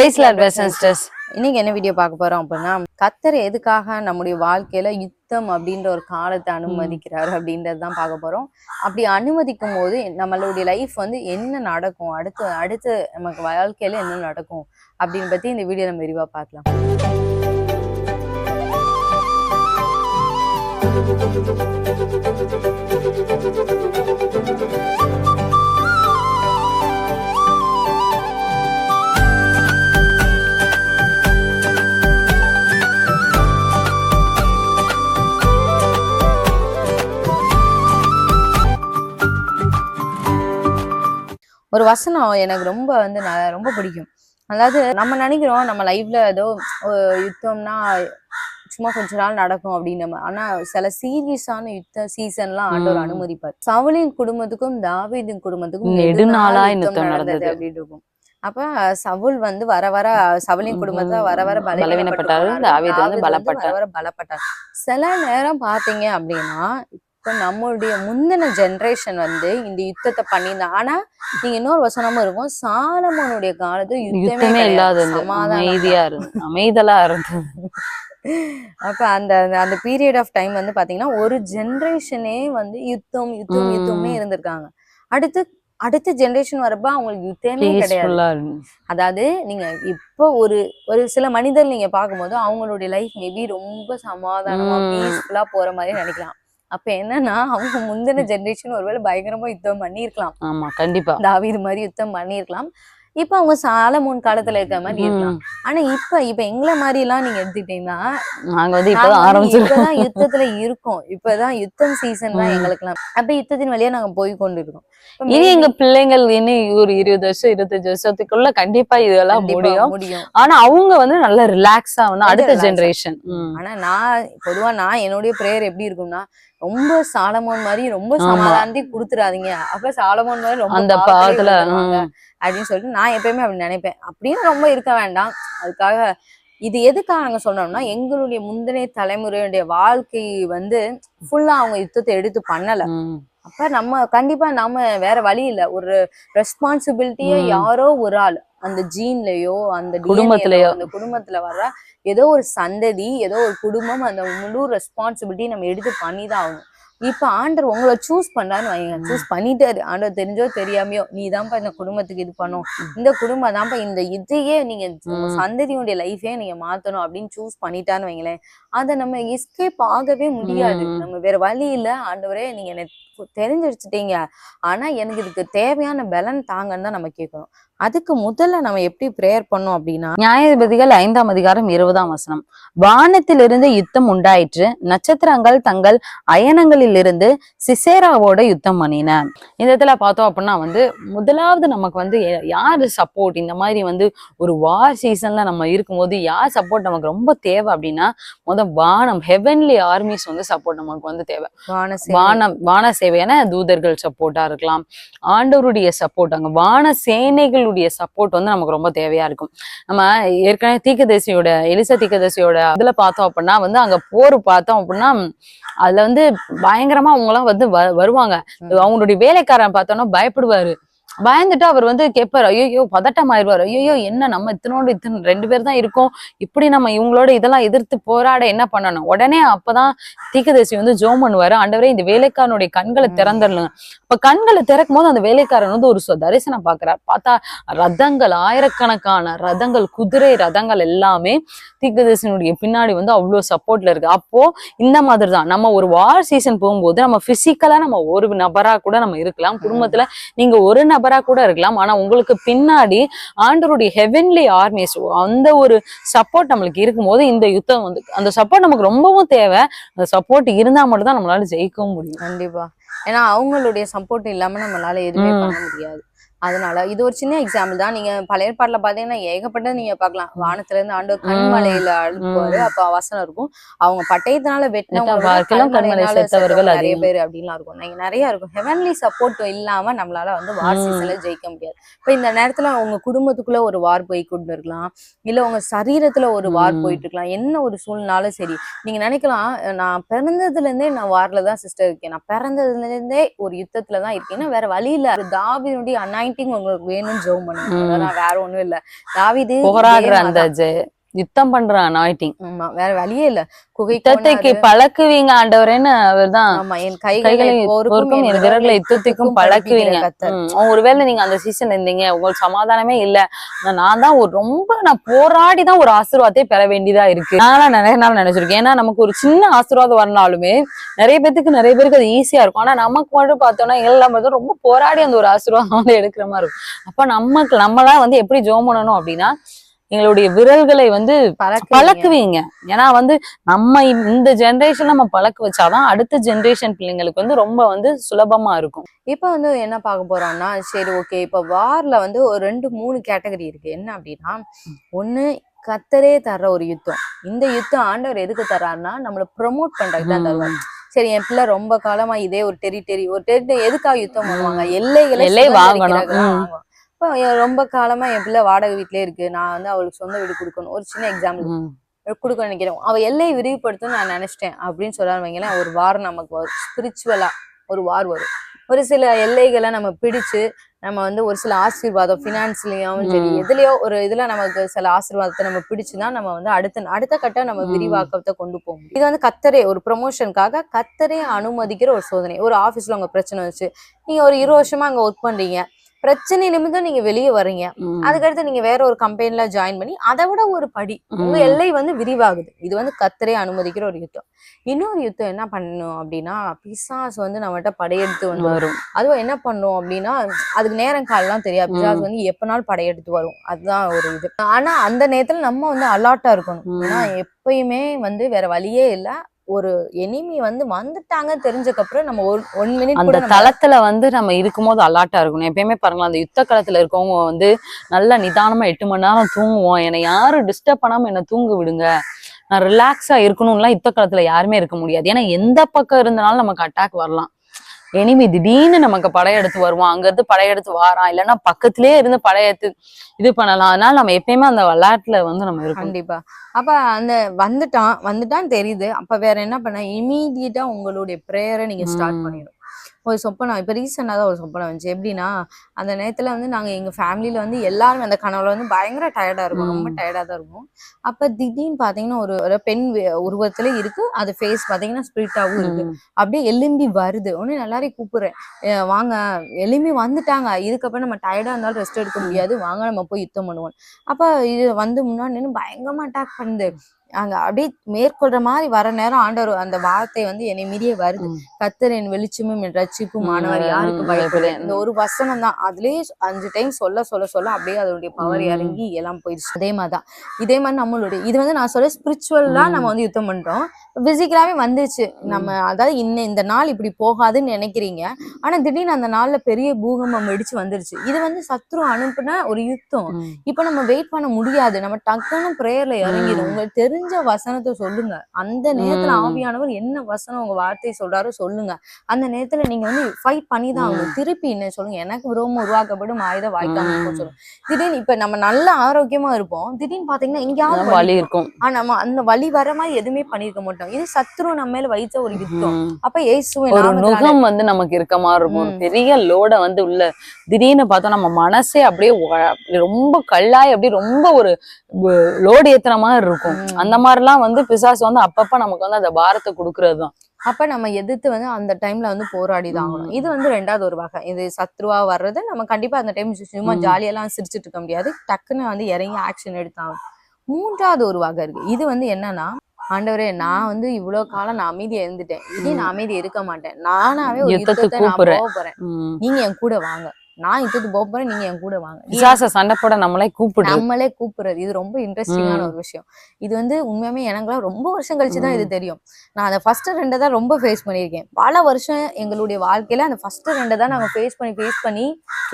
பிரைஸ்ல சிஸ்டர்ஸ் இன்னைக்கு என்ன வீடியோ பார்க்க போறோம் அப்படின்னா கத்தர் எதுக்காக நம்முடைய வாழ்க்கையில யுத்தம் அப்படின்ற ஒரு காலத்தை அனுமதிக்கிறாரு அப்படின்றது தான் பார்க்க போறோம். அப்படி அனுமதிக்கும் போது நம்மளுடைய லைஃப் வந்து என்ன நடக்கும்? அடுத்து அடுத்து நமக்கு வாழ்க்கையில என்ன நடக்கும்? அப்படின்னு பத்தி இந்த வீடியோ நம்ம விரிவா பார்க்கலாம். ஒரு வசனம் எனக்கு ரொம்ப வந்து ந- ரொம்ப பிடிக்கும். அதாவது நம்ம நினைக்கிறோம் நம்ம லைஃப்ல ஏதோ யுத்தம்னா சும்மா கொஞ்ச நாள் நடக்கும் அப்படின்னு நம்ம. ஆனா சில சீரியஸான யுத்த சீசன்லாம் ஆண்டவர். அனுமதிப்பார். சவுலின் குடும்பத்துக்கும் தாவீதின் குடும்பத்துக்கும் நெடுநாளா யுத்தம் நடந்தது. அப்படின்னு இருக்கும் அப்ப சவுல் வந்து வர வர சவுலின் குடும்பத்துல வர வர பலவீனப்பட்டாரு. வர வர பலப்பட்டார். சில நேரம் பாத்தீங்க அப்படின்னா இப்ப நம்மளுடைய முந்தின ஜெனரேஷன் வந்து இந்த யுத்தத்தை பண்ணியிருந்தாங்க ஆனா நீங்க இன்னொரு வசனமும் இருக்கும். சாலமோனுடைய காலத்துல யுத்தமே இல்லாத அமைதியா இருந்து அமைதலா இருந்தது. அப்ப அந்த அந்த- பீரியட் ஆஃப் டைம் வந்து பாத்தீங்கன்னா ஒரு ஜெனரேஷனே வந்து யுத்தம் யுத்தம். யுத்தமே இருந்திருக்காங்க. அடுத்து அடுத்த ஜெனரேஷன் வரப்ப அவங்களுக்கு யுத்தமே கிடையாது. அதாவது நீங்க இப்போ ஒரு ஒரு சில மனிதர் நீங்க பார்க்கும்போது அவங்களுடைய லைஃப் மேபி ரொம்ப சமாதானமா. பீஸ்ஃபுல்லா போற மாதிரி நினைக்கலாம். அப்ப என்னன்னா அவங்க முந்தின ஜெனரேஷன் ஒருவேளை பயங்கரமா யுத்தம் பண்ணியிருக்கலாம். ஆமா கண்டிப்பா. தாவீது மாதிரி யுத்தம் பண்ணியிருக்கலாம். இப்ப அவங்க சாலமோன் காலத்துல இருக்கிற மாதிரி இருக்கலாம். ஆனா இப்ப இப்ப எங்களை மாதிரி எல்லாம் நீங்க எடுத்துக்கிட்டீங்கன்னா நாங்க வந்து இப்பதான் யுத்தத்துல இருக்கோம். இப்பதான் யுத்தம் சீசன் தான் ம். எங்களுக்குலாம் அப்ப யுத்தத்தின் வழியா நாங்க போய் கொண்டு இருக்கோம் இனி எங்க பிள்ளைங்கள் இனி ஒரு இருபது வருஷம் இருபத்தஞ்சு வருஷத்துக்குள்ள கண்டிப்பா இதெல்லாம் முடியும். முடியும். ஆனா அவங்க வந்து நல்ல ரிலாக்ஸா வந்து அடுத்த. ஜெனரேஷன் ஆனா நான் பொதுவா நான் என்னுடைய பிரேயர் எப்படி இருக்கும்னா ரொம்ப சாலமோன் மாதிரி ரொம்ப. சமாதானத்தை கொடுத்துறாதீங்க. அப்ப சாலமோன் மாதிரி ரொம்ப அந்த பாவத்திலே அப்படின்னு சொல்லிட்டு நான் எப்பயுமே அப்படி நினைப்பேன். அப்படியும் ரொம்ப இருக்க வேண்டாம். அதுக்காக இது எதுக்காக நாங்க சொன்னோம்னா எங்களுடைய முந்தின தலைமுறையுடைய வாழ்க்கை வந்து ஃபுல்லா அவங்க யுத்தத்தை எடுத்து பண்ணல. அப்ப நம்ம கண்டிப்பா நாம வேற வழி இல்ல. ஒரு ரெஸ்பான்சிபிலிட்டிய. யாரோ ஒரு ஆள். அந்த ஜீன்லயோ அந்த குடும்பத்திலயோ. அந்த குடும்பத்துல வர்ற ஏதோ ஒரு சந்ததி ஏதோ ஒரு குடும்பம் அந்த முழு ரெஸ்பான்சிபிலிட்டி நம்ம எடுத்து பண்ணிதான் ஆகணும் இப்ப ஆண்டர் உங்களை சூஸ் பண்றான்னு வைங்க சூஸ் பண்ணிட்டாரு. ஆண்டவர் தெரிஞ்சோ தெரியாமையோ நீ தான்ப்பா இந்த குடும்பத்துக்கு இது பண்ணும். இந்த குடும்பம் தான்ப்பா இந்த இதையே நீங்க. சந்ததியுடைய லைஃபே நீங்க மாத்தணும் அப்படின்னு சூஸ் பண்ணிட்டான்னு வைங்களேன் அதை நம்ம எஸ்கேப் ஆகவே முடியாது. நம்ம வேற வழி இல்ல. ஆண்டவரே நீங்க எனக்கு தெரிஞ்சு வச்சுட்டீங்க ஆனா எனக்கு இதுக்கு தேவையான பலன் தாங்கன்னு தான் நம்ம கேட்கணும். அதுக்கு முதல்ல நம்ம எப்படி ப்ரேயர் பண்ணோம் அப்படின்னா நியாயாதிபதிகள் ஐந்தாம் அதிகாரம் இருபதாம் வசனம். வானத்திலிருந்து யுத்தம் உண்டாயிற்று. நட்சத்திரங்கள் தங்கள் அயனங்களிலிருந்து சிசேராவோட யுத்தம் பண்ணின. இந்த இடத்துல பார்த்தோம் அப்படின்னா வந்து முதலாவது நமக்கு வந்து யார் சப்போர்ட் இந்த மாதிரி வந்து ஒரு வார் சீசன்ல நம்ம இருக்கும்போது யார் சப்போர்ட் நமக்கு ரொம்ப தேவை அப்படின்னா முத வானம் ஹெவன்லி ஆர்மிஸ் வந்து சப்போர்ட் நமக்கு வந்து தேவை. வான சேவை. வானம் வான சேவையான தூதர்கள் சப்போர்ட்டா இருக்கலாம். ஆண்டவருடைய சப்போர்ட் அங்க வான சேனைகள் சேனைகளுடைய சப்போர்ட் வந்து நமக்கு ரொம்ப தேவையா இருக்கும். நம்ம ஏற்கனவே தீக்கதரிசியோட எலிசா தீக்கதரிசியோட இதுல பார்த்தோம் அப்படின்னா வந்து அங்க போர் பார்த்தோம் அப்படின்னா அதுல வந்து பயங்கரமா அவங்க எல்லாம் வந்து வ- வருவாங்க. அவங்களுடைய வேலைக்காரன் பார்த்தோம்னா பயப்படுவாரு. பயந்துட்டு அவர் வந்து கேட்பாரு ஐயோ பதட்டம் ஆயிடுவாரு ஐயோ என்ன நம்ம இத்தனோடு இத்தனை ரெண்டு பேர் தான் இருக்கோம். இப்படி நம்ம இவங்களோட இதெல்லாம் எதிர்த்து போராட என்ன பண்ணணும்? உடனே அப்பதான் தீக்கதரிசி வந்து ஜோம் பண்ணுவாரு. ஆண்டவரே இந்த வேலைக்காரனுடைய கண்களை ம். திறந்துடலாம். அப்ப கண்களை திறக்கும் போது அந்த வேலைக்காரன் வந்து ஒரு தரிசனம் பாக்குறார் பார்த்தா ரதங்கள் ஆயிரக்கணக்கான ரதங்கள் குதிரை ரதங்கள் எல்லாமே தீக்கதரிசனுடைய பின்னாடி வந்து அவ்வளவு சப்போர்ட்ல இருக்கு. அப்போ இந்த மாதிரி தான். நம்ம ஒரு வார் சீசன் போகும்போது நம்ம பிசிக்கலா நம்ம ஒரு நபரா கூட நம்ம இருக்கலாம். குடும்பத்துல நீங்க ஒரு நபரா கூட இருக்கலாம். ஆனா உங்களுக்கு பின்னாடி ஆண்டருடைய ஹெவன்லி ஆர்மிஸ் அந்த ஒரு சப்போர்ட் நம்மளுக்கு இருக்கும்போது இந்த யுத்தம் வந்து அந்த சப்போர்ட் நமக்கு ரொம்பவும் தேவை. அந்த சப்போர்ட் இருந்தா மட்டும் தான் நம்மளால ஜெயிக்கவும் முடியும். கண்டிப்பா. ஏன்னா அவங்களுடைய சப்போர்ட் இல்லாம நம்மளால எதுவுமே. பண்ண முடியாது. அதனால இது ஒரு சின்ன எக்ஸாம்பிள் தான். நீங்க பழைய ஏற்பாட்டுல பாத்தீங்கன்னா ஏகப்பட்ட நீங்க பார்க்கலாம் வானத்துல இருந்து ஆண்டவர் கண்மலையில அழுப்புவாரு. அப்ப வசனம் இருக்கும். அவங்க பட்டயத்தினால வெட்டினவங்க நிறைய. பேர் அப்படின்லாம் இருக்கும். நீங்க நிறைய இருக்கும். ஹெவன்லி சப்போர்ட் இல்லாம நம்மளால வந்து வார். சீசன்ல ஜெயிக்க முடியாது. இப்ப இந்த நேரத்துல உங்க குடும்பத்துக்குள்ள ஒரு வார் போய் கொண்டு இருக்கலாம். இல்ல உங்க சரீரத்துல ஒரு வார். போயிட்டு இருக்கலாம். என்ன ஒரு சூழ்நிலாலும் சரி. நீங்க நினைக்கலாம் நான் பிறந்ததுல இருந்தே நான் வார்ல தான் சிஸ்டர் இருக்கேன். நான் பிறந்ததுல இருந்தே ஒரு யுத்தத்துல தான் இருக்கேன். வேற வழி ஒரு தாவீதுடைய அனாயிண்டிங் அனாயிண்டிங் உங்களுக்கு வேணும்னு ஜெபம் பண்ணுங்க வேற ஒண்ணும் இல்ல. தாவீது இதே அந்த யுத்தம் பண்ற அனாயிட்டிங் ஆமா வேற வழியே இல்ல. குகை யுத்தத்தைக்கு பழக்குவீங்க ஆண்டவரேன்னு அவர்தான். ஆமா என் கைகளை பொறுக்கும் என் விரல்களை யுத்தத்துக்கும் பழக்குவீங்க. ஒருவேளை நீங்க அந்த சீசன்ல இருந்தீங்க உங்களுக்கு சமாதானமே இல்ல. நான் தான் ஒரு ரொம்ப நான் போராடி தான் ஒரு ஆசீர்வாதத்தை பெற வேண்டியதா இருக்கு. நான் நிறைய நாள் நினைச்சிருக்கேன். ஏன்னா நமக்கு ஒரு சின்ன ஆசீர்வாதம் வரனாலுமே நிறைய பேத்துக்கு நிறைய பேருக்கு அது ஈஸியா இருக்கும். ஆனா நமக்கு மட்டும் பார்த்தோம்னா எல்லாம் பார்த்தா ரொம்ப போராடி அந்த ஒரு ஆசீர்வாதம் வந்து எடுக்கிற மாதிரி இருக்கும். அப்ப நமக்கு நம்மளாம் வந்து எப்படி ஜோம் பண்ணணும் அப்படின்னா எங்களுடைய விரல்களை வந்து பழக்க பழக்குவீங்க. ஏன்னா வந்து நம்ம இந்த ஜெனரேஷன் நம்ம பழக்க வச்சாதான் அடுத்த ஜெனரேஷன் பிள்ளைங்களுக்கு வந்து ரொம்ப வந்து சுலபமா இருக்கும். இப்ப வந்து என்ன பார்க்க போறோம்னா சரி ஓகே இப்ப வார்ல வந்து ஒரு ரெண்டு மூணு கேட்டகரி இருக்கு. என்ன அப்படின்னா ஒண்ணு கத்தரே தர்ற ஒரு யுத்தம். இந்த யுத்தம் ஆண்டவர் எதுக்கு தர்றாருன்னா நம்மள ப்ரொமோட் பண்றதுக்கு தான் சரி என் பிள்ளை ரொம்ப காலமா இதே ஒரு டெரிட்டரி ஒரு டெரிட்டரி எதுக்காக யுத்தம் பண்ணுவாங்க? எல்லைகளை எல்லை வாங்கணும். இப்போ ரொம்ப காலமா என் பிள்ளை வாடகை வீட்லயே இருக்கு. நான் வந்து அவளுக்கு சொந்த வீடு கொடுக்கணும். ஒரு சின்ன எக்ஸாம்பிள். கொடுக்க நினைக்கிறேன். அவ எல்லையை விரிவுபடுத்தணும்னு நான் நினைச்சிட்டேன் அப்படின்னு சொல்லாம வைங்களேன் ஒரு வாரம் நமக்கு வரும். ஸ்பிரிச்சுவலா ஒரு வார் வரும். ஒரு சில எல்லைகளை நம்ம பிடிச்சு நம்ம வந்து ஒரு சில ஆசீர்வாதம் ஃபினான்ஸ்லயும் சரி. எதுலயோ ஒரு இதுல நமக்கு சில ஆசீர்வாதத்தை நம்ம பிடிச்சுதான் நம்ம வந்து அடுத்த அடுத்த கட்டம் நம்ம. விரிவாக்கத்தை கொண்டு போக முடியும். இது வந்து கத்தரே ஒரு ப்ரொமோஷனுக்காக கத்தரே அனுமதிக்கிற ஒரு சோதனை. ஒரு ஆபீஸ்ல உங்க பிரச்சனை வச்சு நீங்க ஒரு இருபது வருஷமா அங்க ஒர்க் பண்றீங்க. பிரச்சனை நிமித்தம் நீங்க வெளியே வர்றீங்க. ம். அதுக்கடுத்து நீங்க வேற ஒரு கம்பெனில ஜாயின் பண்ணி அதை விட ஒரு படி. உங்க. எல்லை வந்து விரிவாகுது. இது வந்து கத்தரே அனுமதிக்கிற ஒரு யுத்தம். இன்னொரு யுத்தம் என்ன பண்ணணும் அப்படின்னா பிசாஸ் வந்து நம்மகிட்ட படையெடுத்து வந்து வரும். அதுவும் என்ன பண்ணும் அப்படின்னா அதுக்கு நேரம் காலம்லாம் தெரியாது. பிசாஸ் வந்து எப்பனாலும் படையெடுத்து வரும். அதுதான் ஒரு இது. ஆனா அந்த நேரத்துல நம்ம வந்து அலாட்டா இருக்கணும். ஏன்னா எப்பயுமே வந்து வேற வழியே இல்ல. ஒரு எனிமி வந்து வந்துட்டாங்க தெரிஞ்சக்கப்புறம் நம்ம ஒன் மினிட் அந்த தளத்துல வந்து நம்ம இருக்கும்போது அலாட்டா இருக்கணும். எப்பயுமே பாருங்களேன் அந்த யுத்த களத்துல இருக்கவங்க வந்து நல்லா நிதானமா எட்டு மணி நேரம் தூங்குவோம். என்னை யாரும் டிஸ்டர்ப் பண்ணாம என்ன தூங்க விடுங்க. நான் ரிலாக்ஸா இருக்கணும்லாம் யுத்த களத்துல யாருமே இருக்க முடியாது. ஏன்னா எந்த பக்கம் இருந்தனாலும் நமக்கு அட்டாக் வரலாம். எனிமி திடீர்னு நமக்கு படையெடுத்து வருவான். அங்க இருந்து படையெடுத்து வாரான். இல்லைன்னா பக்கத்திலேயே இருந்து படையெடுத்து இது பண்ணலாம். அதனால நம்ம எப்பயுமே அந்த விளையாட்டுல வந்து நம்ம இருக்கணும். கண்டிப்பா. அப்ப அந்த வந்துட்டான். வந்துட்டான்னு தெரியுது. அப்ப வேற என்ன பண்ண? இமீடியட்டா உங்களுடைய ப்ரேயரை நீங்க ஸ்டார்ட். பண்ணிடும் ஒரு சொப்பனம். இப்ப ரீசெண்டா தான் ஒரு சொப்பனம் வந்துச்சு. எப்படின்னா அந்த நேரத்துல வந்து நாங்க எங்க ஃபேமிலில வந்து எல்லாரும் அந்த கனவுல வந்து பயங்கர டயர்டா இருக்கும் ரொம்ப ம். டயர்டா தான் இருக்கும் அப்ப திடீர்னு பாத்தீங்கன்னா ஒரு ஒரு பெண் உருவத்துல இருக்கு. அது ஃபேஸ் பாத்தீங்கன்னா ஸ்பிரிட்டாவும் இருக்கு. அப்படியே எலும்பி வருது. உடனே எல்லாரையும் கூப்பிடுறேன். "அஹ் வாங்க. எலும்பி வந்துட்டாங்க. இதுக்கப்புறம் நம்ம டயர்டா இருந்தாலும் ரெஸ்ட் எடுக்க முடியாது. வாங்க நம்ம போய் யுத்தம் பண்ணுவோம். அப்ப இது வந்து முன்னாடி நின்னு பயங்கரமா அட்டாக் பண்ணுது. அங்க அப்படியே மேற்கொள்ற மாதிரி வர நேரம் ஆண்டவர் அந்த வார்த்தை வந்து என்னை மீறியே வருது. கத்தர் என் வெளிச்சமும் என் ரட்சிப்பும் மாணவர் யாருக்கு பயப்படு. இந்த ஒரு வசனம் தான். அதுலயே அஞ்சு டைம் சொல்ல சொல்ல சொல்ல அப்படியே அதோடைய பவர். இறங்கி எல்லாம் போயிடுச்சு. அதே மாதிரிதான். இதே மாதிரி நம்மளுடைய இது வந்து நான் சொல்ல ஸ்பிரிச்சுவலா. நம்ம வந்து யுத்தம் பண்றோம். பிசிக்கலாவே வந்துச்சு. நம்ம அதாவது இன்ன இந்த நாள் இப்படி போகாதுன்னு நினைக்கிறீங்க. ஆனா திடீர்னு அந்த நாள்ல பெரிய பூகம்பம் வெடிச்சு வந்துருச்சு. இது வந்து சத்ரு அனுப்புன ஒரு யுத்தம். இப்ப நம்ம வெயிட் பண்ண முடியாது. நம்ம டக்குன்னு பிரேயர்ல இறங்கிடும். உங்களுக்கு தெரிஞ்ச வசனத்தை சொல்லுங்க. அந்த நேரத்துல. ஆவியானவர் என்ன வசனம் உங்க வார்த்தை சொல்றாரோ சொல்லுங்க. அந்த நேரத்துல நீங்க வந்து ஃபைட் பண்ணி தான் ஆகணும் திருப்பி என்ன சொல்லுங்க. எனக்கு விரோமம் உருவாக்கப்படும் ஆயுத வாய்க்காம. சொல்லுங்க. திடீர்னு இப்ப நம்ம நல்ல ஆரோக்கியமா இருப்போம். திடீர்னு பாத்தீங்கன்னா எங்கேயாவது வலி இருக்கும். ஆனா நம்ம அந்த வலி வர மாதிரி எதுவுமே பண்ணிருக்க மாட்டோம். இது சத்ரு நம்ம மேல வைத்த ஒரு யுத்தம். அப்ப இயேசுவின் ஒரு நுகம் வந்து நமக்கு இருக்க மாதிரி இருக்கும். பெரிய லோட வந்து உள்ள திடீர்னு பார்த்தா நம்ம மனசே அப்படியே ரொம்ப கல்லாய் அப்படியே ரொம்ப ஒரு லோடு ஏத்துன மாதிரி இருக்கும். ம். அந்த மாதிரிலாம் வந்து பிசாசு வந்து அப்பப்ப நமக்கு வந்து அந்த பாரத்தை கொடுக்கறதுதான். அப்ப நம்ம எதிர்த்து வந்து அந்த டைம்ல வந்து போராடி தான் ஆகணும். இது வந்து ரெண்டாவது ஒரு வகை. இது சத்ருவா வர்றது நம்ம கண்டிப்பா அந்த டைம் சும்மா. ஜாலியெல்லாம் சிரிச்சிட்டு இருக்க முடியாது. டக்குன்னு வந்து இறங்கி ஆக்ஷன் எடுத்தாங்க மூன்றாவது ஒரு வகை இருக்கு. இது வந்து என்னன்னா ஆண்டவரே நான் வந்து இவ்வளவு காலம் நான் அமைதியா இருந்துட்டேன். இனி நான் அமைதி இருக்க மாட்டேன். நானாவே ஒரு யுத்தத்தை நான். போக போறேன். நீங்க என் கூட வாங்க. நான் போக போறேன் நீங்க என் கூட வாங்க. நீ பிசாச சண்டை போட நம்மளே கூப்பிடு. நம்மளே கூப்பிடுறது. இது ரொம்ப இன்ட்ரெஸ்டிங்கான. ஒரு விஷயம். இது வந்து உண்மையாமே எனக்குலாம் ரொம்ப வருஷம் கழிச்சு தான் இது தெரியும். நான் அந்த ஃபர்ஸ்ட் ரெண்டை தான் ரொம்ப ஃபேஸ் பண்ணியிருக்கேன். பல வருஷம் எங்களுடைய வாழ்க்கையில அந்த ஃபர்ஸ்ட் ரெண்டை தான் நாங்க ஃபேஸ் பண்ணி ஃபேஸ் பண்ணி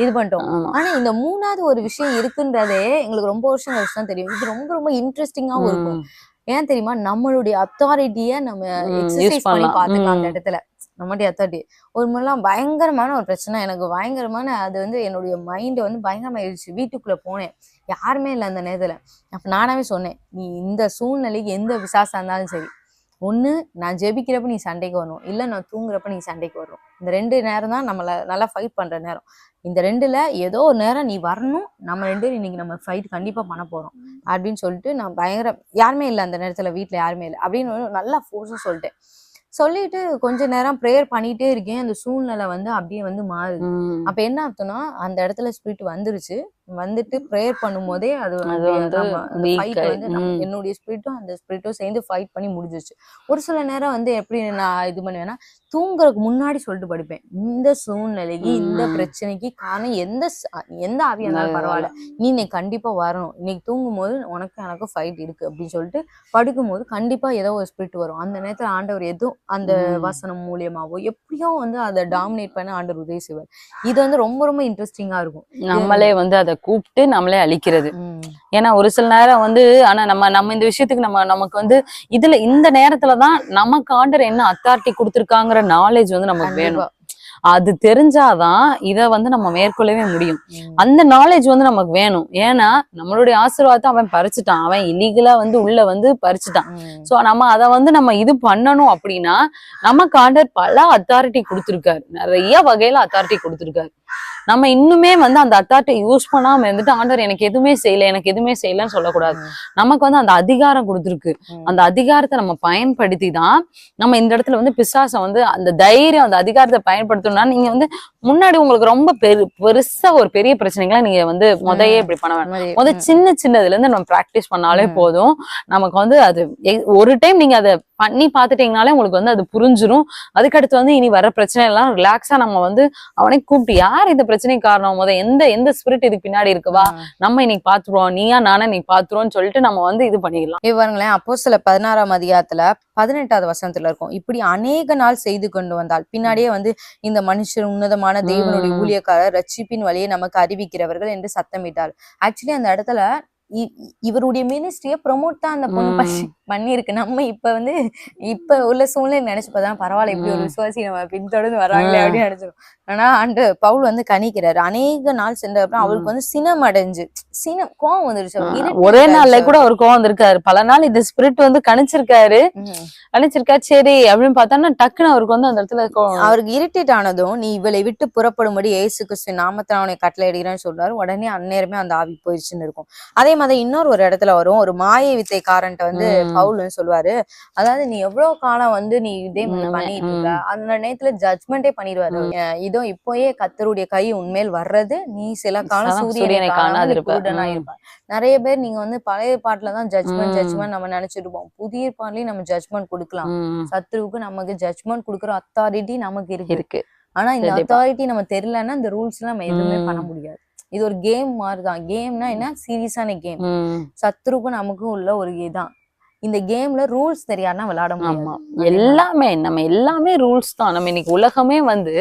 இது பண்ணிட்டோம். ஆனா இந்த மூணாவது ஒரு விஷயம் இருக்குன்றதே எங்களுக்கு ரொம்ப வருஷம் கழிச்சு தான் தெரியும். இது ரொம்ப ரொம்ப இன்ட்ரெஸ்டிங்காவும் இருக்கும். ஏன் தெரியுமா? நம்மளுடைய அத்தாரிட்டிய நம்ம எக்ஸசைஸ் பண்ணி. பாத்துக்கலாம் அந்த. இடத்துல. நம்மளுடைய அத்தாட்டி ஒரு முறைலாம் பயங்கரமான ஒரு பிரச்சனை. எனக்கு பயங்கரமான அது வந்து என்னுடைய மைண்டு வந்து பயங்கரமாயிடுச்சு. வீட்டுக்குள்ளே போனேன். யாருமே இல்லை அந்த நேரத்தில். அப்போ நானாவே சொன்னேன் நீ இந்த சூழ்நிலைக்கு எந்த விசாசம் இருந்தாலும் சரி ஒன்று நான் ஜெபிக்கிறப்ப நீ சண்டைக்கு வரணும். இல்லை நான் தூங்குறப்ப நீ சண்டைக்கு வரணும். இந்த ரெண்டு நேரம் தான் நம்மளை நல்லா ஃபைட் பண்ணுற நேரம். இந்த ரெண்டில் ஏதோ ஒரு நேரம் நீ வரணும். நம்ம ரெண்டு பேரும் இன்னைக்கு நம்ம ஃபைட் கண்டிப்பாக பண்ண போகிறோம் அப்படின்னு சொல்லிட்டு நான் பயங்கர யாருமே இல்லை அந்த நேரத்தில் வீட்டில் யாருமே இல்லை. அப்படின்னு நல்லா ஃபோர்ஸும் சொல்லிட்டேன். சொல்லிட்டு கொஞ்ச நேரம் ப்ரேயர் பண்ணிட்டே இருக்கேன். அந்த சூழ்நிலை வந்து அப்படியே வந்து மாறுது. அப்ப என்ன அர்த்தம்னா அந்த இடத்துல ஸ்பிரிட் வந்துருச்சு. வந்துட்டு ப்ரேயர் பண்ணும்போதே அது அது வந்து. என்னுடைய ஸ்பிரிட்டும் அந்த ஸ்பிரிட்டும் சேர்ந்து ஃபைட் பண்ணி முடிஞ்சிருச்சு. ஒரு சில நேரம் வந்து எப்படி நான் இது பண்ணுவேன்னா தூங்குறதுக்கு முன்னாடி சொல்லிட்டு படுப்பேன். இந்த சூழ்நிலைக்கு இந்த. பிரச்சனைக்கு காரணம் எந்த எந்த ஆவியா இருந்தாலும் பரவாயில்ல. நீ இன்னைக்கு கண்டிப்பா வரணும். இன்னைக்கு தூங்கும் போது உனக்கு எனக்கு ஃபைட் இருக்கு அப்படின்னு சொல்லிட்டு படுக்கும் போது கண்டிப்பா ஏதோ ஒரு ஸ்பிரிட் வரும். அந்த நேரத்துல ஆண்டவர் ஏதோ அந்த. வசனம் மூலியமாவோ எப்படியோ வந்து அதை டாமினேட் பண்ண ஆண்டவர் உதவி செய்வார். இது வந்து ரொம்ப ரொம்ப இன்ட்ரெஸ்டிங்கா இருக்கும். நம்மளே வந்து அதை கூப்பிட்டு நம்மளே அழிக்கிறது. ஏன்னா ஒரு சில நேரம் வந்து ஆனா நம்ம நம்ம இந்த விஷயத்துக்கு நம்ம நமக்கு வந்து இதுல இந்த நேரத்துலதான் நமக்கு ஆண்டர் என்ன அத்தாரிட்டி கொடுத்துருக்காங்கிற நாலேஜ் வந்து நமக்கு வேணும். அது தெரிஞ்சாதான் இத வந்து நம்ம மேற்கொள்ளவே முடியும். அந்த நாலேஜ் வந்து நமக்கு வேணும் ஏன்னா நம்மளுடைய ஆசீர்வாதத்தை அவன் பறிச்சுட்டான் அவன் இல்லீகலா வந்து உள்ள வந்து பறிச்சுட்டான். சோ நம்ம அதை வந்து நம்ம இது பண்ணணும் அப்படின்னா நமக்கு ஆண்டர் பல அத்தாரிட்டி கொடுத்துருக்காரு நிறைய வகையில அத்தாரிட்டி கொடுத்துருக்காரு நம்ம இன்னுமே வந்து அந்த அத்தாரிட்டி யூஸ் பண்ணாம இருந்துட்டு ஆண்டர் எனக்கு எதுவுமே செய்யல எனக்கு எதுவுமே செய்யலன்னு சொல்லக்கூடாது. நமக்கு வந்து அந்த அதிகாரம் கொடுத்துருக்கு. அந்த அதிகாரத்தை நம்ம பயன்படுத்தி தான் நம்ம இந்த இடத்துல வந்து பிசாசம் வந்து அந்த தைரியம் அந்த அதிகாரத்தை பயன்படுத்தணும்னா நீங்க வந்து முன்னாடி உங்களுக்கு ரொம்ப பெரு பெருசா ஒரு பெரிய பிரச்சனைகள்லாம் நீங்க வந்து முதையே இப்படி பண்ண மாதிரி, முத. சின்ன சின்னதுல இருந்து நம்ம பிராக்டிஸ் பண்ணாலே. போதும் நமக்கு வந்து அது ஒரு டைம் நீங்க அதை பண்ணி பாத்துட்டீங்கனாலே உங்களுக்கு வந்து அது புரிஞ்சிரும் அதுக்கடுத்து வந்து இனி வர பிரச்சனை எல்லாம் ரிலாக்ஸா நம்ம வந்து அவனை கூப்பிட்டு யார் இந்த பிரச்சனைக்கு காரணம் முத எந்த எந்த ஸ்பிரிட் இதுக்கு பின்னாடி இருக்குவா. நம்ம இன்னைக்கு பாத்துருவோம் நீயா நானே இன்னைக்கு பாத்துருவோம்னு சொல்லிட்டு நம்ம வந்து இது பண்ணிடலாம் இப்ப பாருங்களேன் அப்போ சில பதினாறாம் அதிகாரத்துல பதினெட்டாவது வசனத்துல இருக்கும் இப்படி அநேக நாள் செய்து கொண்டு வந்தால் பின்னாடியே வந்து இந்த மனுஷர் உன்னதமான தேவனுடைய ம். ஊழியக்காரர் ரட்சிப்பின் வழியை நமக்கு அறிவிக்கிறவர்கள் என்று சத்தமிட்டார் ஆக்சுவலி அந்த இடத்துல இவருடைய மினிஸ்ட்ரியை ப்ரொமோட் தான் அந்த. பண்ணி பண்ணியிருக்கு. நம்ம இப்ப வந்து இப்ப உள்ள சூழ்நிலை நினைச்சு பார்த்தா பரவாயில்ல இப்படி ஒரு. விசுவாசி நம்ம பின்தொடர்ந்து வராங்களே. அப்படின்னு நினைச்சிடும் ஆனா ஆண்டு பவுல் வந்து கணிக்கிறாரு. அநேக நாள் சென்ற அப்புறம் அவருக்கு வந்து சினம் அடைஞ்சு சினம் கோவம் வந்துருச்சு. ஒரே நாள்ல கூட அவர் கோவம் வந்திருக்காரு. பல நாள் இந்த ஸ்பிரிட் வந்து கணிச்சிருக்காரு. கணிச்சிருக்காரு சரி அப்படின்னு பார்த்தோம்னா டக்குன்னு அவருக்கு வந்து அந்த இடத்துல கோவம் அவருக்கு இரிட்டேட் ஆனதும் நீ இவளை விட்டு புறப்படும்படி ஏசு கிறிஸ்து நாமத்தில் அவனை கட்டளை இடுகிறேன்னு சொல்றாரு. உடனே அந்நேரமே அந்த ஆவி போயிடுச்சுன்னு இருக்கும். அதே மாதிரி இன்னொரு ஒரு இடத்துல வரும். ஒரு மாய வித்தைக்காரன்ட்ட வந்து ம். பவுல் வந்து சொல்லுவாரு. அதாவது நீ எவ்வளவு காலம் வந்து நீ இதே பண்ணிட்டு இருக்க அந்த நேரத்துல ஜட்மெண்டே பண்ணிடுவாரு. இதோ இப்போயே கத்தருடைய கை உண்மையில் வர்றது நீ சில காலம் சூரியனை. இருப்பார் நிறைய பேர் நீங்க வந்து பழைய பாட்டுல தான் ஜட்மெண்ட். ஜட்மெண்ட் நம்ம நினைச்சிட்டு இருப்போம். புதிய பாட்டுலயும் நம்ம ஜட்மெண்ட் கொடுக்கலாம். சத்ருவுக்கு நமக்கு ஜட்மெண்ட் கொடுக்குற அத்தாரிட்டி நமக்கு இருக்கு. ஆனா இந்த. அத்தாரிட்டி நம்ம தெரியலன்னா இந்த ரூல்ஸ் நம்ம எதுவுமே. பண்ண முடியாது. இது ஒரு கேம் மாதிரி தான். கேம்னா என்ன? சீரியஸான கேம் சத்ருக்கும் நமக்கும் உள்ள ஒரு இதுதான். இந்த கேம்ல ரூல்ஸ் தெரியாதுன்னா விளையாட ஆமா. எல்லாமே நம்ம எல்லாமே ரூல்ஸ் தான். நம்ம இன்னைக்கு உலகமே வந்து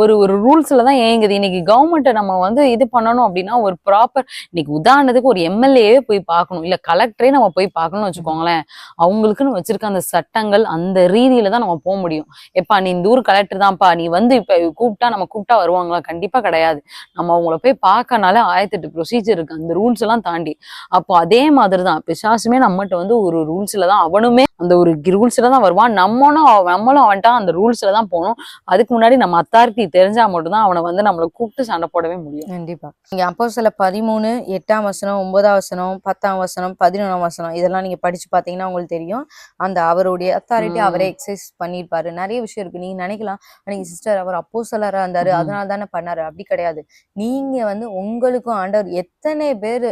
ஒரு ஒரு ரூல்ஸ்ல தான் இயங்குது. இன்னைக்கு கவர்மெண்ட்டை நம்ம வந்து இது பண்ணணும் அப்படின்னா ஒரு ப்ராப்பர் இன்னைக்கு உதாரணத்துக்கு ஒரு எம்எல்ஏவே போய் பார்க்கணும். இல்ல கலெக்டரே நம்ம போய் பார்க்கணும்னு வச்சுக்கோங்களேன். அவங்களுக்குன்னு வச்சிருக்க அந்த சட்டங்கள் அந்த ரீதியில தான் நம்ம போக முடியும். எப்பா நீ இந்த ஊர் கலெக்டர் தான்ப்பா. நீ வந்து இப்ப கூப்பிட்டா நம்ம கூப்பிட்டா வருவாங்களா? கண்டிப்பா கிடையாது. நம்ம அவங்கள போய் பார்க்கனாலே ஆயிரத்தெட்டு ப்ரொசீஜர் இருக்கு. அந்த ரூல்ஸ் எல்லாம் தாண்டி. அப்போ அதே மாதிரி தான் பிசாசுமே நம்மகிட்ட வந்து ஒரு ரூல்ஸ்ல தான் அவனுமே அந்த ஒரு ரூல்ஸ்ல தான் வருவான். நம்மளும் நம்மளும் அவன்கிட்ட அந்த ரூல்ஸ்ல தான் போகணும். அதுக்கு முன்னாடி நம்ம அத்தாரிட்டி தெரிஞ்சா மட்டும்தான் அவனை வந்து நம்மளை கூப்பிட்டு சண்டை போடவே முடியும். கண்டிப்பா. நீங்க அப்போ சில பதிமூணு எட்டாம் வசனம் ஒன்பதாம் வசனம் பத்தாம் வசனம் பதினொன்றாம் வசனம் இதெல்லாம் நீங்க படிச்சு பாத்தீங்கன்னா உங்களுக்கு தெரியும். அந்த அவருடைய அத்தாரிட்டி. அவரே எக்ஸசைஸ் பண்ணியிருப்பாரு. நிறைய விஷயம் இருக்கு. நீங்க நினைக்கலாம் நீங்க சிஸ்டர் அவர் அப்போ சிலரா இருந்தாரு. அதனால தானே பண்ணாரு. அப்படி கிடையாது. நீங்க வந்து உங்களுக்கும் ஆண்டவர் எத்தனை பேர்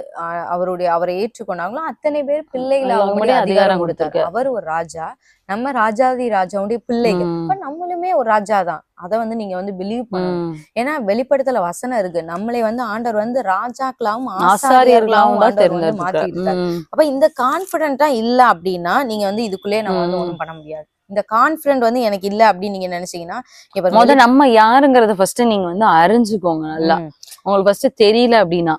அவருடைய அவரை ஏற்றுக்கொண்டாங்களோ அத்தனை பேர் பிள்ளைகளை அதிகாரம் அதிகாரம் கொடுத்தாரு. கொடுத்திருக்காரு. அவர் ஒரு ராஜா. நம்ம ராஜாதி ராஜாவுடைய பிள்ளைகள். ம். அப்ப நம்மளுமே ஒரு ராஜா தான் அதை வந்து நீங்க வந்து பிலீவ் பண்ணணும். ஏன்னா வெளிப்படுத்தல வசனம் இருக்கு. நம்மளை வந்து ஆண்டவர் வந்து ராஜாக்களாவும் ஆசாரியர்களாவும் மாத்தி இருக்காரு. அப்ப இந்த கான்பிடென்ட்டா இல்ல அப்படின்னா நீங்க வந்து இதுக்குள்ளே நம்ம வந்து. ஒண்ணும் பண்ண முடியாது. இந்த கான்பிடென்ட் வந்து எனக்கு இல்ல அப்படின்னு நீங்க நினைச்சீங்கன்னா இப்ப முத நம்ம யாருங்கறத ஃபர்ஸ்ட் நீங்க வந்து அறிஞ்சுக்கோங்க நல்லா. உங்களுக்கு ஃபர்ஸ்ட் தெரியல அப்படின்னா.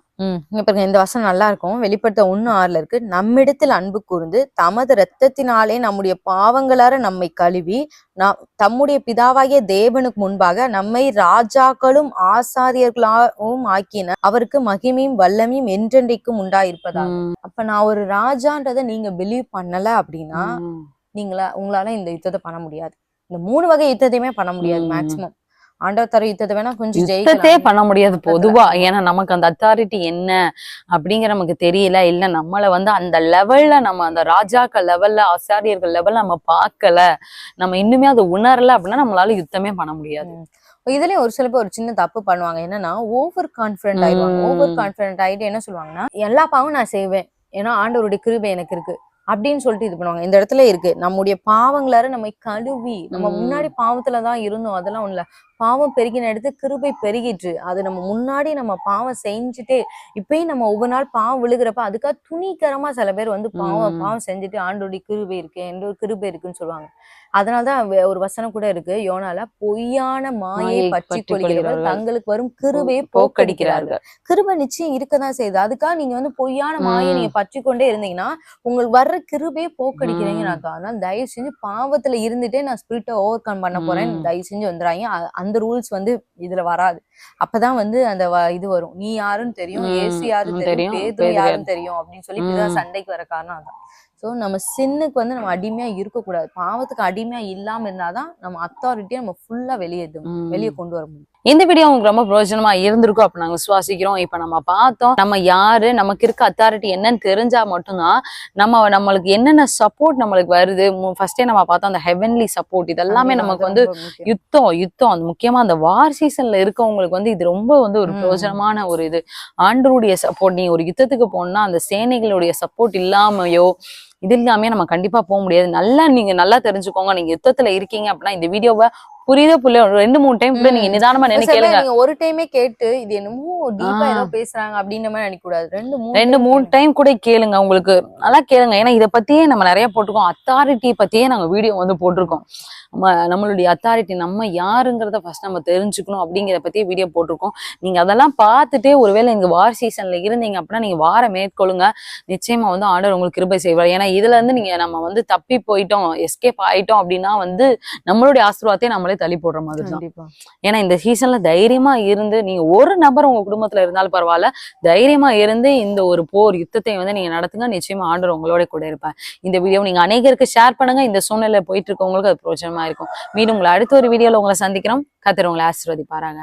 பாருங்க இந்த வசனம் நல்லா இருக்கும். வெளிப்படுத்த ஒண்ணு ஆறுல இருக்கு. நம்மிடத்தில் அன்பு கூர்ந்து தமது இரத்தத்தினாலே நம்முடைய பாவங்களார நம்மை கழுவி நாம் தம்முடைய பிதாவாகிய தேவனுக்கு முன்பாக நம்மை ராஜாக்களும் ஆசாரியர்களாகவும் ஆக்கின அவருக்கு மகிமையும் வல்லமையும் என்றென்றைக்கும் உண்டாயிருப்பதா. அப்ப நான் ஒரு ராஜான்றதை நீங்க பிலீவ் பண்ணல அப்படின்னா. நீங்களா உங்களால இந்த யுத்தத்தை பண்ண முடியாது. இந்த மூணு வகை யுத்தத்தையுமே பண்ண முடியாது. மேக்சிமம் ஆண்டவர் தர யுத்தத்தை வேணா கொஞ்சம் யுத்தத்தே பண்ண முடியாது. பொதுவா. ஏன்னா நமக்கு அந்த அத்தாரிட்டி என்ன அப்படிங்கிற நமக்கு தெரியல. இல்ல நம்மள வந்து அந்த லெவல்ல நம்ம அந்த ராஜாக்கள் லெவல்ல ஆசாரியர்கள் லெவல்ல நம்ம பார்க்கல. நம்ம இன்னுமே அதை உணரல அப்படின்னா நம்மளால யுத்தமே பண்ண முடியாது. இதுலயும் ஒரு சில பேர் ஒரு சின்ன தப்பு பண்ணுவாங்க. என்னன்னா ஓவர் கான்பிடன்ட் ஆயிடுவாங்க. ஓவர் கான்பிடன்ட் ஆயிட்டு என்ன சொல்லுவாங்கன்னா எல்லா பாவம் நான் செய்வேன். ஏன்னா ஆண்டவருடைய கிருபை எனக்கு இருக்கு. அப்படின்னு சொல்லிட்டு இது பண்ணுவாங்க. இந்த இடத்துல இருக்கு. நம்முடைய பாவங்களார நம்ம கழுவி நம்ம. முன்னாடி பாவத்துல தான் இருந்தோம். அதெல்லாம் ஒண்ணுல பாவம் பெருகின இடத்து கிருபை பெருகிட்டு அது நம்ம முன்னாடி நம்ம பாவம் செஞ்சுட்டே இப்பயும் நம்ம ஒவ்வொரு நாள் பாவம் விழுகிறப்ப அதுக்காக துணிகரமா சில பேர் வந்து பாவம். பாவம் செஞ்சுட்டு ஆண்டோடைய கிருபை இருக்கு எந்த ஒரு கிருபை இருக்குன்னு சொல்லுவாங்க அதனாலதான் ஒரு வசனம் கூட இருக்கு யோனால பொய்யான மாயை பற்றி கொள்கிறவர்கள் தங்களுக்கு வரும் கிருபையை போக்கடிக்கிறார்கள் கிருபை நிச்சயம் இருக்கதான் செய்யுது அதுக்காக நீங்க வந்து பொய்யான மாயை. நீங்க பற்றி கொண்டே இருந்தீங்கன்னா உங்களுக்கு வர்ற கிருபையை போக்கடிக்கிறீங்கன்னு. அர்த்தம் அதனால தயவு செஞ்சு பாவத்துல இருந்துட்டே நான் ஸ்பிரிட்டை ஓவர் கம் பண்ண போறேன். தயவு செஞ்சு வந்துடாங்க அ- அந்த ரூல்ஸ் வந்து இதுல வராது அப்பதான் வந்து அந்த இது வரும் நீ யாருன்னு தெரியும். ஏசு யாரு தெரியும். பேதுரு யாருன்னு தெரியும் அப்படின்னு சொல்லி. சண்டைக்கு வர காரணம் அதான் சோ நம்ம சின்னுக்கு வந்து நம்ம அடிமையா இருக்கக்கூடாது. பாவத்துக்கு அடிமையா இல்லாம இருந்தாதான் நம்ம அத்தாரிட்டியை நம்ம ஃபுல்லா வெளியே. வெளியே கொண்டு வர முடியும். இந்த வீடியோ உங்களுக்கு ரொம்ப பிரயோஜனமா இருந்திருக்கும் அப்ப நாங்க விசுவாசிக்கிறோம். இப்ப நம்ம பார்த்தோம் நம்ம யாரு நமக்கு இருக்க அத்தாரிட்டி என்னன்னு தெரிஞ்சா மட்டும்தான் நம்ம நம்மளுக்கு என்னென்ன சப்போர்ட் நம்மளுக்கு வருது. ஃபர்ஸ்டே நம்ம பார்த்தோம் அந்த ஹெவன்லி சப்போர்ட் இதெல்லாமே நமக்கு வந்து. யுத்தம் யுத்தம். அது முக்கியமா அந்த வார் சீசன்ல இருக்கவங்களுக்கு வந்து இது ரொம்ப வந்து ஒரு. பிரயோஜனமான ஒரு இது. ஆண்டருடைய சப்போர்ட் நீ ஒரு யுத்தத்துக்கு போனா அந்த சேனைகளுடைய சப்போர்ட் இல்லாமையோ இது இல்லாமே நம்ம கண்டிப்பா போக முடியாது. நல்லா நீங்க நல்லா தெரிஞ்சுக்கோங்க. நீங்க யுத்தத்துல இருக்கீங்க அப்படின்னா இந்த வீடியோவை புரியுத புரிய ஒரு ரெண்டு மூணு டைம் கூட. நீங்க நிதானமா சில நினைக்க பேர் கேளுங்க. நீங்க ஒரு டைமே கேட்டு இது என்னமோ டீப்பா. ஏதோ பேசுறாங்க அப்படின்ற மாதிரி நினைக்க கூடாது ரெண்டு மூணு ரெண்டு மூணு. டைம் கூட கேளுங்க. உங்களுக்கு நல்லா கேளுங்க. ஏன்னா இதை பத்தியே நம்ம நிறைய போட்டிருக்கோம். அத்தாரிட்டி பத்தியே நாங்க வீடியோ வந்து போட்டிருக்கோம். நம்மளுடைய அத்தாரிட்டி நம்ம யாருங்கிறத ஃபர்ஸ்ட் நம்ம தெரிஞ்சுக்கணும் அப்படிங்கிறத பத்தியே வீடியோ போட்டிருக்கோம். நீங்க அதெல்லாம் பார்த்துட்டே ஒருவேளை இங்க வார் சீசன்ல இருந்தீங்க அப்படின்னா நீங்க வார மேற்கொள்ளுங்க. நிச்சயமா வந்து ஆர்டர் உங்களுக்கு கிருபை செய்வார். ஏன்னா இதுல இருந்து நீங்க நம்ம வந்து தப்பி போயிட்டோம் எஸ்கேப் ஆயிட்டோம் அப்படின்னா வந்து நம்மளுடைய ஆசீர்வாதத்தை நம்மளே தள்ளி போடுற மாதிரி தான் ஏன்னா இந்த சீசன்ல தைரியமா இருந்து நீங்க ஒரு நபர் உங்க குடும்பத்துல இருந்தாலும் பரவாயில்ல தைரியமா இருந்து இந்த ஒரு போர் யுத்தத்தை வந்து நீங்க நடத்துங்க. நிச்சயமா ஆண்டவர் உங்களோட கூட இருப்பேன் இந்த வீடியோ நீங்க அநேகருக்கு ஷேர் பண்ணுங்க. இந்த சூழ்நிலை போயிட்டு இருக்கவங்களுக்கு அது பிரோஜனமா இருக்கும். மீண்டும் உங்களை அடுத்த ஒரு வீடியோல உங்களை சந்திக்கிறோம். கத்தர் உங்களை ஆசீர்வதிப்பாராங்க